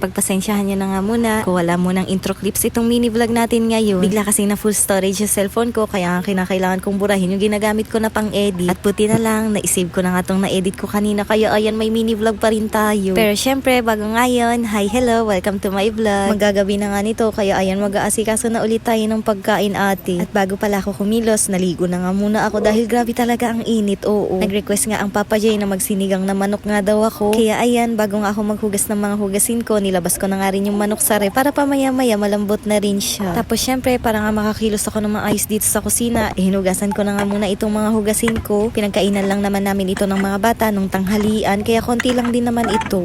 Pagpasensyahan nyo na nga muna kung wala munang intro clips itong mini vlog natin ngayon. Bigla kasi na full storage yung cellphone ko kaya nga kinakailangan kong burahin yung ginagamit ko na pang edit. At puti na lang, na-save ko na nga tong na-edit ko kanina kaya ayan may mini vlog pa rin tayo. Pero syempre, bago ngayon, hi hello, welcome to my vlog. Magagabi na nga nito kaya ayan mag-aasikaso na ulit tayo ng pagkain ate. At bago pala ako kumilos, naligo na nga muna ako dahil grabe talaga ang init, oo. Nag-request nga ang Papa Jay na magsinigang na manok nga daw ako. Kaya ayan, bago nga ako maghugas ng mga hugasin ko, nilabas ko na nga rin yung manok sa para pamaya-maya malambot na rin siya. Tapos syempre, para nga makakilos ako ng maayos dito sa kusina, eh, hinugasan ko na nga muna itong mga hugasin ko. Pinagkainan lang naman namin ito ng mga bata nung tanghalian, kaya konti lang din naman ito.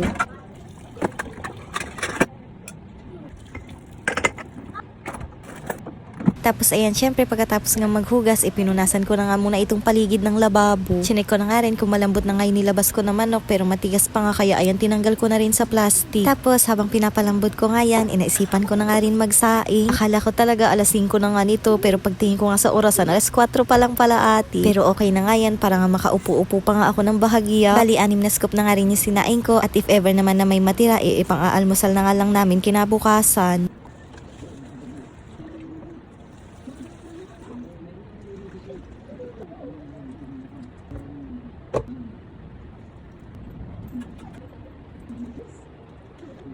Tapos ayan, syempre pagkatapos nga maghugas, ipinunasan ko na nga muna itong paligid ng lababo. Chinek ko na nga rin kung malambot na nga nilabas ko na manok pero matigas pa nga kaya ayan tinanggal ko na rin sa plastic. Tapos habang pinapalambot ko nga yan, inaisipan ko na nga rin magsaing. Akala ko talaga alas 5 na nga nito pero pagtingin ko nga sa orasan, alas 4 pa lang pala ati. Pero okay na nga yan para nga makaupo-upo pa nga ako ng bahagya. Bali, anim na scoop na nga rin yung sinaing ko at if ever naman na may matira, eh, ipang-aalmusal na nga lang namin kinabukasan.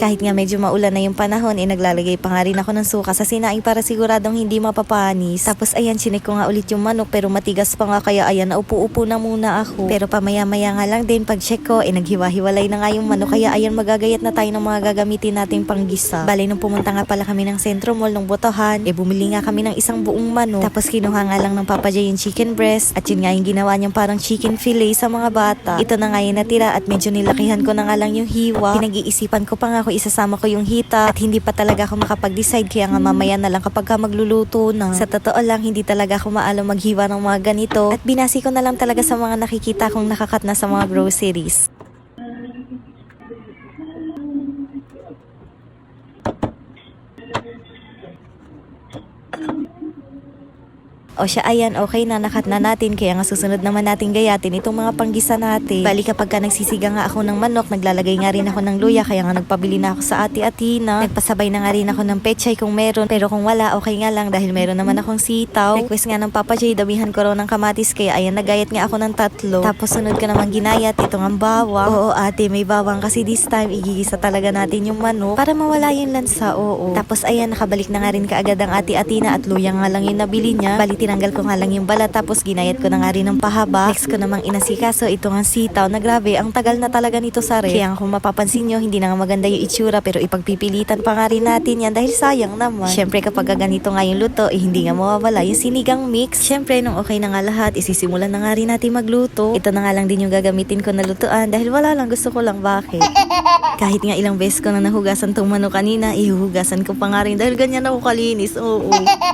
Kahit nga medyo maulan na yung panahon, eh naglalagay pa nga rin ako ng suka sa sinaing para siguradong hindi mapapanis. Tapos ayan, chinek ko nga ulit yung manok pero matigas pa nga kaya ayan, naupo-upo na muna ako. Pero pamaya-maya nga lang din, pag check ko, eh naghiwa-hiwalay na nga yung manok kaya ayan, magagayat na tayo ng mga gagamitin nating panggisa. Balay nung pumunta nga pala kami ng Centro Mall nung botohan, eh bumili nga kami ng isang buong manok. Tapos kinuha nga lang ng Papa Jay yung chicken breast at yun nga yung ginawa niyang parang chicken fillet sa mga bata. Ito na nga yung natira at medyo nilakihan ko na nga lang yung hiwa. Pinag-iisipan ko pa nga kung isasama ko yung hita at hindi pa talaga ako makapag-decide kaya nga mamaya na lang kapag ka magluluto na. Sa totoo lang, hindi talaga ako maalam maghiwa ng mga ganito at binasi ko na lang talaga sa mga nakikita kong nakakat na sa mga groceries. O siya, ayan, okay na, nakat na natin. Kaya nga susunod naman natin gayatin itong mga panggisa natin. Bali kapag ka nagsisiga nga ako ng manok, naglalagay nga rin ako ng luya. Kaya nga nagpabili na ako sa ati Atina. Nagpasabay na nga rin ako ng pechay kung meron. Pero kung wala, okay nga lang dahil meron naman akong sitaw. Request nga ng Papa J, dabihan ko raw ng kamatis. Kaya ayan, nagayat nga ako ng tatlo. Tapos sunod ko naman ginayat, ito nga bawang. Oo ate, may bawang kasi this time, igigisa talaga natin yung manok para mawala yung lansa. Oo. Tapos ayan, nakabalik na nga rin kaagad ang ati Atina at luya nga lang yung nabili niya. Bali tinanggal ko nga lang yung balat tapos ginayat ko na nga rin ng pahaba. Next ko namang inasikaso ito nga sitaw na grabe ang tagal na talaga nito sa ref. Kaya kung mapapansin nyo hindi na nga maganda yung itsura pero ipagpipilitan pa nga rin natin yan dahil sayang naman. Syempre kapag ganito nga yung luto eh hindi nga mawawala yung sinigang mix. Syempre nung okay na nga lahat isisimulan na nga rin natin magluto. Ito na nga lang din yung gagamitin ko na lutuan dahil wala lang gusto ko lang bakit. Kahit nga ilang beses ko na nahugasan tong manok kanina, ihuhugasan ko pa nga rin dahil ganyan ako kalinis. Oo.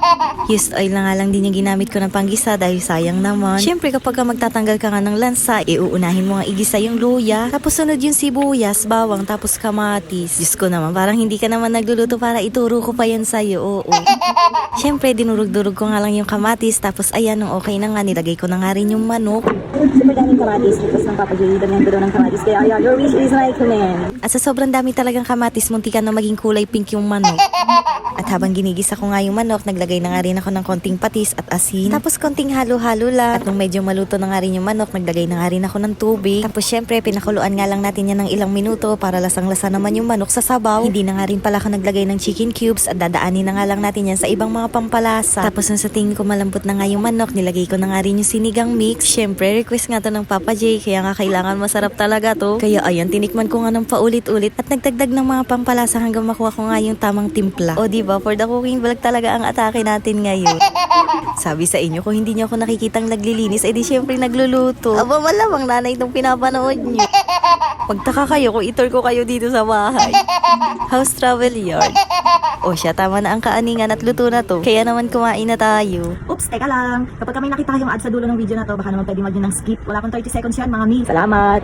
Used oil na nga lang din yung ginamit ko ng panggisa dahil sayang naman. Siyempre kapag ka magtatanggal ka nga ng lansa, iuunahin mo nga igisa yung luya. Tapos sunod yung sibuyas, bawang, tapos kamatis. Diyos ko naman, parang hindi ka naman nagluluto para ituro ko pa yan sa'yo. Oo. Siyempre, dinurog-durog ko nga lang yung kamatis. Tapos ayan, nung okay na nga, nilagay ko na nga rin yung manok. Super daming kamatis. Request ng Papa J. Damihan ko daw ng kamatis. Kaya yeah, your wish is my command. At sa sobrang dami talagang kamatis, munti ka na maging kulay pink yung manok. At habang ginigisa ko nga yung manok, naglagay na nga rin ako ng konting patis at asin. Tapos konting halo-halo lang. At nung medyo maluto na nga rin yung manok, naglagay na nga rin ako ng tubig. Tapos syempre, pinakuluan nga lang natin yan ng ilang minuto para lasang-lasa naman yung manok sa sabaw. Hindi na nga rin pala ako naglagay ng chicken cubes at dadaanin na nga lang natin yan sa ibang mga pampalasa. Tapos nung sa tingin ko malambot na nga yung manok, nilagay ko na nga rin yung sinigang mix. Syempre, request nga to ng Papa J, kaya nga kailangan masarap talaga to. Kaya ayan, tinikman ko nga ng paulit-ulit at nagdagdag ng mga pampalasa hanggang makuha ko nga yung tamang timpla. O diba, for the cooking vlog talaga ang atake natin ngayon. Sabi sa inyo, kung hindi niyo ako nakikitang naglilinis, edi syempre nagluluto. Aba, malamang nanay itong pinapanood niyo. Magtaka kayo kung itor ko kayo dito sa bahay. House travel yard. O siya, tama na ang kaaningan at luto na to. Kaya naman kumain na tayo. Oops, teka lang. Kapag ka may nakita kayong ad sa dulo ng video na to, baka naman pwede mag ng skip. Wala pang 30 seconds yan, mga mi. Salamat!